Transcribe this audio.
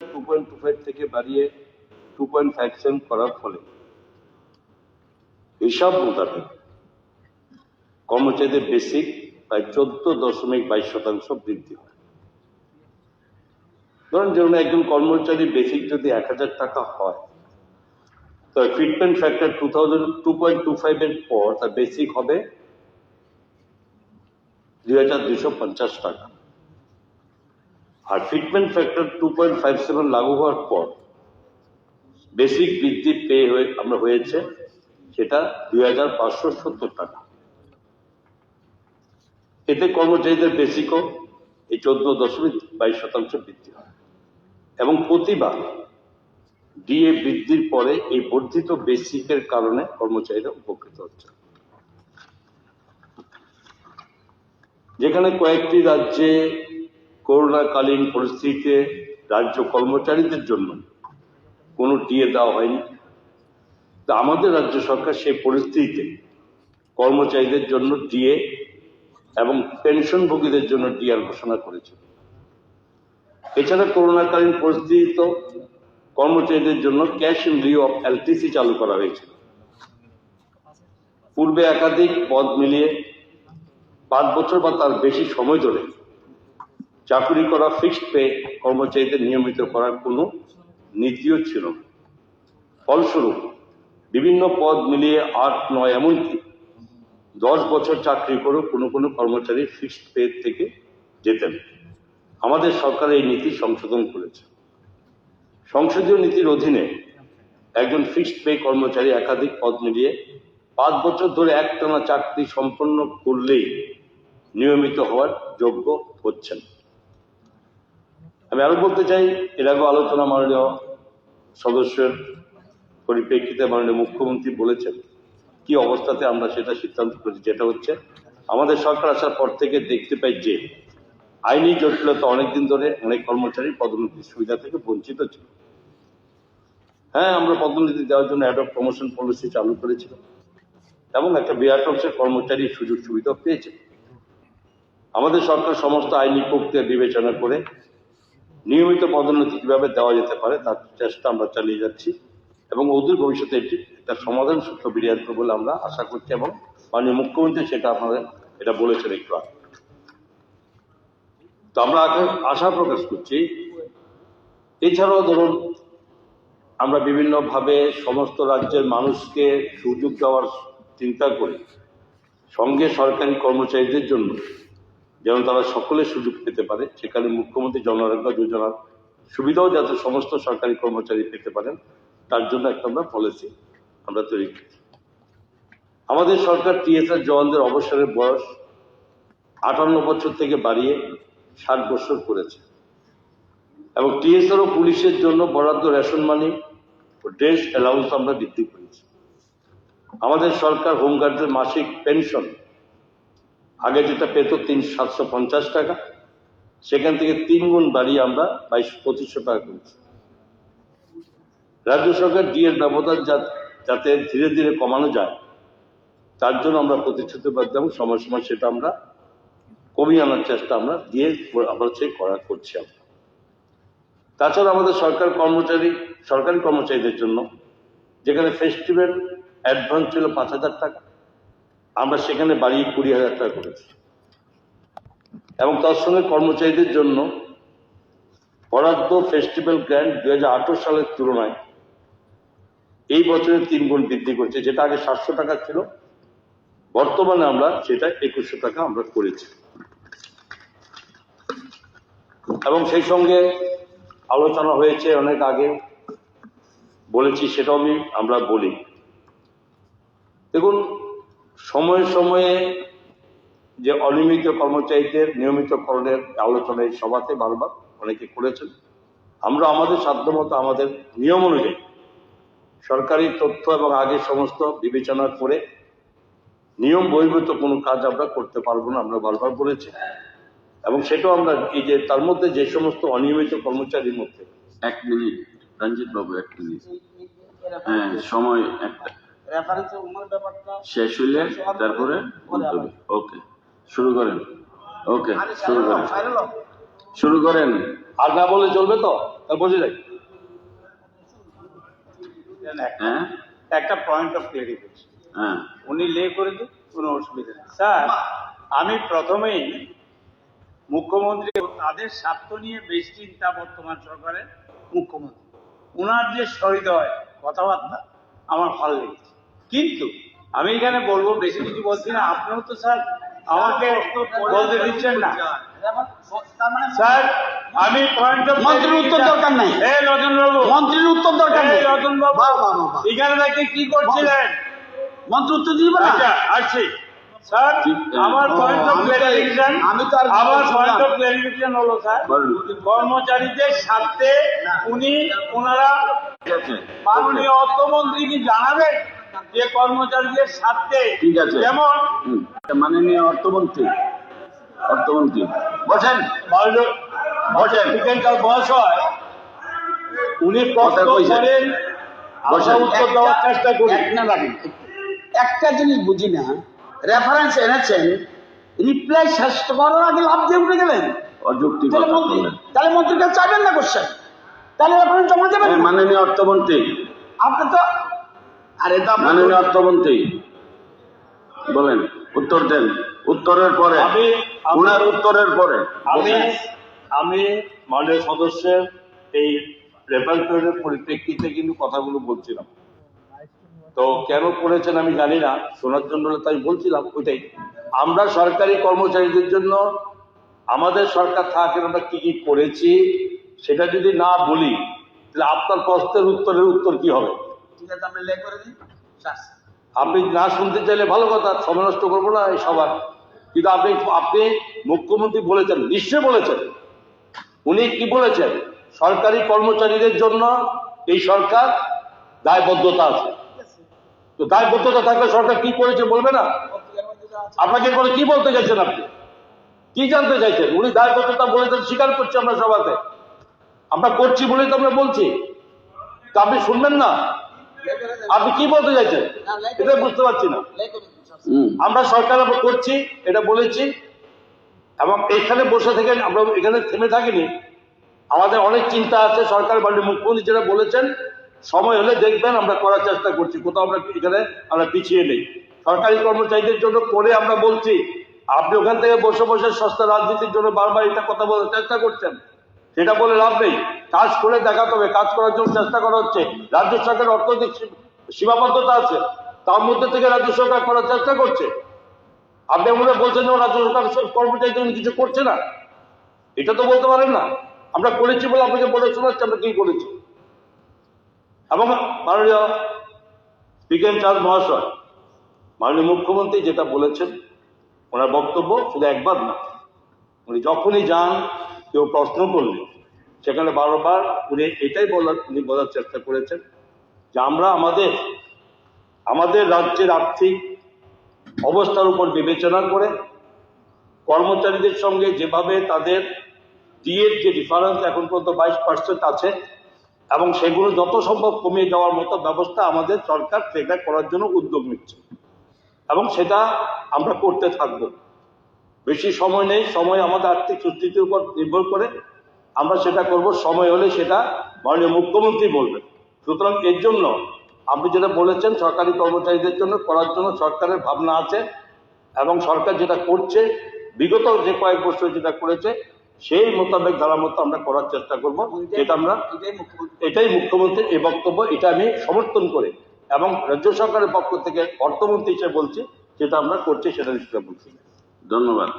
Two point two five থেকে বাড়িয়ে two point five seven করার ফলে হিসাব মোতাবেক কর্মচারীদের বেসিক প্রায় চোদ্দ দশমিক বাইশ শতাংশ বৃদ্ধি হয়। ধরুন, যেমন একজন কর্মচারী বেসিক যদি এক হাজার টাকা হয়, তো fitment factor two thousand two point two ফাইভের পর তার বেসিক হবে দুই হাজার দুশো পঞ্চাশ টাকা। আর fitment factor two point five seven লাগু হওয়ার পর বেসিক বৃদ্ধি পেয়ে হয়ে, আমরা হয়েছে সেটা দুই হাজার পাঁচশো সত্তর টাকা। এতে কর্মচারীদের বেসিকও এই চোদ্দ দশমিক বাইশ শতাংশ বৃদ্ধি হয়। এবং প্রতিবার ডিএ বৃদ্ধির পরে এই বর্ধিত বেসিকের কারণে কর্মচারীরা উপকৃত হচ্ছে। যেখানে কয়েকটি রাজ্যে করোনাকালীন পরিস্থিতিতে রাজ্য কর্মচারীদের জন্য কোনো ডিএ দেওয়া হয়নি। তা আমাদের রাজ্য সরকার সেই পরিস্থিতিতে কর্মচারীদের জন্য ডিএ এবং পেনশনভোগীদের জন্য ডিআর ঘোষণা করেছে। এছাড়া করোনাকালীন পরিস্থিতি তো কর্মচারীদের জন্য cash in lieu of LTC চালু করা হয়েছে। পূর্বে একাধিক পদ মিলিয়ে পাঁচ বছর বা তার বেশি সময় ধরে চাকরি করা ফিক্সড পে কর্মচারীদের নিয়মিত করার কোনো নীতিও ছিল ফলস্বরূপ, বিভিন্ন পদ মিলিয়ে আট, নয় এমনকি দশ বছর চাকরি করেও কোনো কোনো কর্মচারী ফিক্সড পে থেকে যেতেন। আমাদের সরকার এই নীতি সংশোধন করেছে। সংসদীয় নীতির অধীনে একজন ফিক্সড পে কর্মচারী একাধিক পদ মিলিয়ে পাঁচ বছর ধরে একটানা চাকরি সম্পন্ন করলেই নিয়মিত হওয়ার যোগ্য হচ্ছেন। আমি আরও বলতে চাই, এর আগে আলোচনা মাননীয় সদস্যের পরিপ্রেক্ষিতে মাননীয় মুখ্যমন্ত্রী বলেছেন, কি অবস্থাতে আমরা সেটা সিদ্ধান্ত করেছি, যেটা হচ্ছে আমাদের সরকার আসার পর থেকে দেখতে পাই যে আইনি জটিলতা অনেকদিন ধরে অনেক কর্মচারী পদোন্নতির সুবিধা থেকে বঞ্চিত ছিল। হ্যাঁ আমরা পদোন্নতি দেওয়ার জন্য অ্যাডপ প্রমোশন পলিসি চালু করেছিলাম এবং একটা বিরাট অংশের কর্মচারী সুযোগ সুবিধা পেয়েছে। আমাদের সরকার সমস্ত আইনি প্রক্রিয়া বিবেচনা করে নিয়মিত পদোন্নতি কীভাবে দেওয়া যেতে পারে তার চেষ্টা আমরা চালিয়ে যাচ্ছি এবং অদূর ভবিষ্যতে এটি একটা সমাধান সূত্র বেরিয়ে আসবে বলে আমরা আশা করছি এবং মাননীয় মুখ্যমন্ত্রী সেটা আপনাদের এটা বলেছেন একটু আগে। তো আমরা আশা- প্রকাশ করছি। এছাড়াও ধরুন, আমরা বিভিন্নভাবে সমস্ত রাজ্যের মানুষকে সুযোগ দেওয়ার চিন্তা করি সঙ্গে সরকারি কর্মচারীদের জন্য যেন তারা সকলে সুযোগ পেতে পারে, সেখানে মুখ্যমন্ত্রী জনআরোগ্য যোজনার সুবিধাও যাতে সমস্ত সরকারি কর্মচারী পেতে পারেন, তার জন্য একটা আমরা পলিসি আমরা তৈরি করেছি। আমাদের সরকার টিএসআর জওয়ানদের অবসরের বয়স আটান্ন বছর থেকে বাড়িয়ে ষাট বছর করেছে। এবং টিএসআর ও পুলিশের জন্য বরাদ্দ রেশন মানি ও ড্রেস অ্যালাউন্স আমরা বৃদ্ধি করেছি। আমাদের সরকার হোমগার্ডদের মাসিক পেনশন আগে যেটা পেত তিন সাতশো পঞ্চাশ টাকা, সেখান থেকে তিন গুণ বাড়িয়ে আমরা বাইশ, পঁচিশশো টাকা করেছি। রাজ্য সরকার ডিএর ব্যবধান যাতে ধীরে ধীরে কমানো যায়, তার জন্য আমরা প্রতিশ্রুতিবদ্ধ এবং সময় সময় সেটা আমরা কমিয়ে আনার চেষ্টা আমরা দিয়ে আমরা সেই করা করছি আমরা। তাছাড়া আমাদের সরকার কর্মচারী, সরকারি কর্মচারীদের জন্য যেখানে ফেস্টিভ্যাল অ্যাডভান্স ছিল পাঁচ হাজার টাকা আমরা সেখানে বাড়িয়ে কুড়ি হাজার টাকা করেছি। এবং তার সঙ্গে কর্মচারীদের জন্য বরাদ্দ ফেস্টিভ্যাল গ্র্যান্ড দুই হাজার আঠারো সালের তুলনায় এই বছরে তিন গুণ বৃদ্ধি করছে, যেটা আগে সাতশো টাকা ছিল। বর্তমানে আমরা সেটা একুশশো টাকা আমরা করেছি। এবং সেই সঙ্গে আলোচনা হয়েছে অনেক আগে, বলেছি সেটাও আমি আমরা বলি। দেখুন সময়ে সময়ে যে অনিয়মিত কর্মচারীদের নিয়মিতকরণের আলোচনায় সভাতে বারবার অনেকে করেছেন। আমরা আমাদের সাধ্যমতো আমাদের নিয়ম অনুযায়ী সরকারি তথ্য এবং আগে সমস্ত বিবেচনা করে নিয়ম বহির্ভূত কোনো কাজ আমরা করতে পারব না আমরা বারবার বলেছি। এবং সেটাও আমরা এই যে তার মধ্যে যে সমস্ত অনিয়মিত কর্মচারীর মধ্যে এক মিনিট রঞ্জিত বাবু এক মিনিট। হ্যাঁ সময় একটা। রেফারেন্সে উনার ব্যাপারটা শেষ হইলে তারপরে ওকে শুরু করেন। ওকে শুরু করেন। শুরু করেন। আর না বলে চলবে তো? তার বোঝা যায় একটা। পয়েন্ট অফ ক্লিয়ারিফিকেশন উনি লে করে দিন কোনো অসুবিধা নেই। স্যার আমি প্রথমেই মুখ্যমন্ত্রী তাদের স্বার্থ নিয়ে বেশ চিন্তা বর্তমান সরকারের মুখ্যমন্ত্রী। ওনার যে হৃদয় কথাবার্তা আমার ভালো লেগেছে। কিন্তু আমি এখানে বলব বেশি কিছু বলছি না। আপনিও তো স্যার আমাকে বলতে দিচ্ছেন না। স্যার আমি মন্ত্রীর উত্তর দরকার নাই। এই রতন বাবু মন্ত্রীর উত্তর দরকার নেই এই রতন বাবু বাহ, বাহ, বাহ, বাহ। এখানে থেকে কি করছিলেন। মন্ত্রী উত্তর দিবে না? আচ্ছা আসছি। স্যার ঠিক, আমার পয়েন্ট অফ ক্লারিফিকেশন আমি তো আর আমার পয়েন্ট অফ ক্লারিফিকেশন হলো স্যার বলুন। কর্মচারীদের স্বার্থে উনি ওনারা মাননীয় অর্থমন্ত্রী কি জানাবেন? যে কর্মচারীদের স্বার্থে ঠিক আছে। যেমন মাননীয় অর্থমন্ত্রী অর্থমন্ত্রী বসেন। বসেন। বয়স হয় উনি প্রশ্ন কথা কইছেন। করেন উত্তর দেওয়ার চেষ্টা করি। না রাখেন একটা জিনিস বুঝি না রেফারেন্স এনেছেন রিপ্লাই শেষ করার আগে লাভ দিয়ে উঠে গেলেন। অযুক্তি তাহলে কথা মন্ত্রী বললেন। তাহলে কাছে চাইবেন না কোশ্চেন তাহলে রেফারেন্স জমা দেবেন হ্যাঁ, মাননীয় অর্থমন্ত্রী। আপনি তো আরে তো মাননীয় অর্থমন্ত্রী বলেন উত্তর দেন। উত্তরের পরে আমি- আমি- উত্তরের পরে। আমি আমি মাননীয় সদস্যের এই রেফারেন্সের পরিপ্রেক্ষিতে কিন্তু কথাগুলো বলছিলাম। তো কেন করেছেন আমি জানি না শোনার জন্য তাই বলছিলাম ওইটাই। আমরা সরকারি কর্মচারীদের জন্য আমাদের সরকার থাকেন আমরা কি কি করেছি সেটা যদি না বলি তাহলে আপনার প্রশ্নের উত্তরের উত্তর কি হবে? আপনি না শুনতে চাইলে ভালো কথা, সময় নষ্ট করব না এই সবার। কিন্তু আপনি আপনি মুখ্যমন্ত্রী বলেছেন নিশ্চয় বলেছেন। উনি কি বলেছেন? সরকারি কর্মচারীদের জন্য এই সরকার দায়বদ্ধতা আছে। তো দায়বদ্ধতা থাকলে সরকার কি করেছে বলবে না? আপনাকে করে কি বলতে চাইছেন আপনি? কি জানতে চাইছেন? উনি দায়বদ্ধতা বলেছেন, স্বীকার করছি আমরা সবাতে আমরা করছি বলেই তো আমরা বলছি। তা আপনি শুনবেন না? আপনি কি বলতে চাইছেন? এটা বুঝতে পারছি না। আমরা সরকার করছি এটা বলেছি। এবং এখানে বসে থেকে আমরা এখানে থেমে থাকিনি। আমাদের অনেক চিন্তা আছে সরকার মাননীয় মুখ্যমন্ত্রী যেটা বলেছেন সময় হলে দেখবেন আমরা করার চেষ্টা করছি কোথাও আমরা এখানে আমরা পিছিয়ে নেই। সরকারি কর্মচারীদের জন্য করে আমরা বলছি আপনি ওখান থেকে বসে বসে সস্তা রাজনীতির জন্য বারবার এটা কথা বলার চেষ্টা করছেন। সেটা বলে লাভ নেই। কাজ করে দেখাতে হবে, কাজ করার জন্য চেষ্টা করা হচ্ছে। রাজ্য সরকারের অর্থনৈতিক সীমাবদ্ধতা আছে, তার মধ্যে থেকে রাজ্য সরকার করার চেষ্টা করছে। আপনি মনে বলছেন যে রাজ্য সরকার সব কর্মচারীদের কিছু করছে না। এটা তো বলতে পারেন না। আমরা করেছি বলে আপনাকে বলে শোনাচ্ছি, আমরা কি করেছি? এবং মাননীয় স্পিকার চাঁদ মহাশয়, মাননীয় মুখ্যমন্ত্রী যেটা বলেছেন, ওনার বক্তব্য শুধু একবার না, উনি যখনই যান কেউ প্রশ্ন করলে, সেখানে বারবার উনি এটাই বলার, উনি বলার চেষ্টা করেছেন যে আমরা আমাদের আমাদের রাজ্যের আর্থিক অবস্থার উপর বিবেচনা করে কর্মচারীদের সঙ্গে যেভাবে তাদের ডিএর যে ডিফারেন্স এখন পর্যন্ত বাইশ পার্সেন্ট আছে, এবং সেগুলো যত সম্ভব কমিয়ে যাওয়ার মতো ব্যবস্থা আমাদের সরকার সেটা করার জন্য উদ্যোগ নিচ্ছে। এবং সেটা আমরা করতে থাকব। বেশি সময় নেই সময় আমাদের আর্থিক সুস্থিতির উপর নির্ভর করে আমরা সেটা করব সময় হলে সেটা মাননীয় মুখ্যমন্ত্রী বলবেন। সুতরাং এর জন্য আপনি যেটা বলেছেন সরকারি কর্মচারীদের জন্য করার জন্য সরকারের ভাবনা আছে এবং সরকার যেটা করছে বিগত যে কয়েক বছর যেটা করেছে সেই মোতাবেক ধারা মতো আমরা করার চেষ্টা করব যেটা আমরা এটাই মুখ্যমন্ত্রীর এই বক্তব্য এটা আমি সমর্থন করে এবং রাজ্য সরকারের পক্ষ থেকে অর্থমন্ত্রী হিসেবে বলছি যেটা আমরা করছি সেটা নিশ্চয় বলছি। ধন্যবাদ।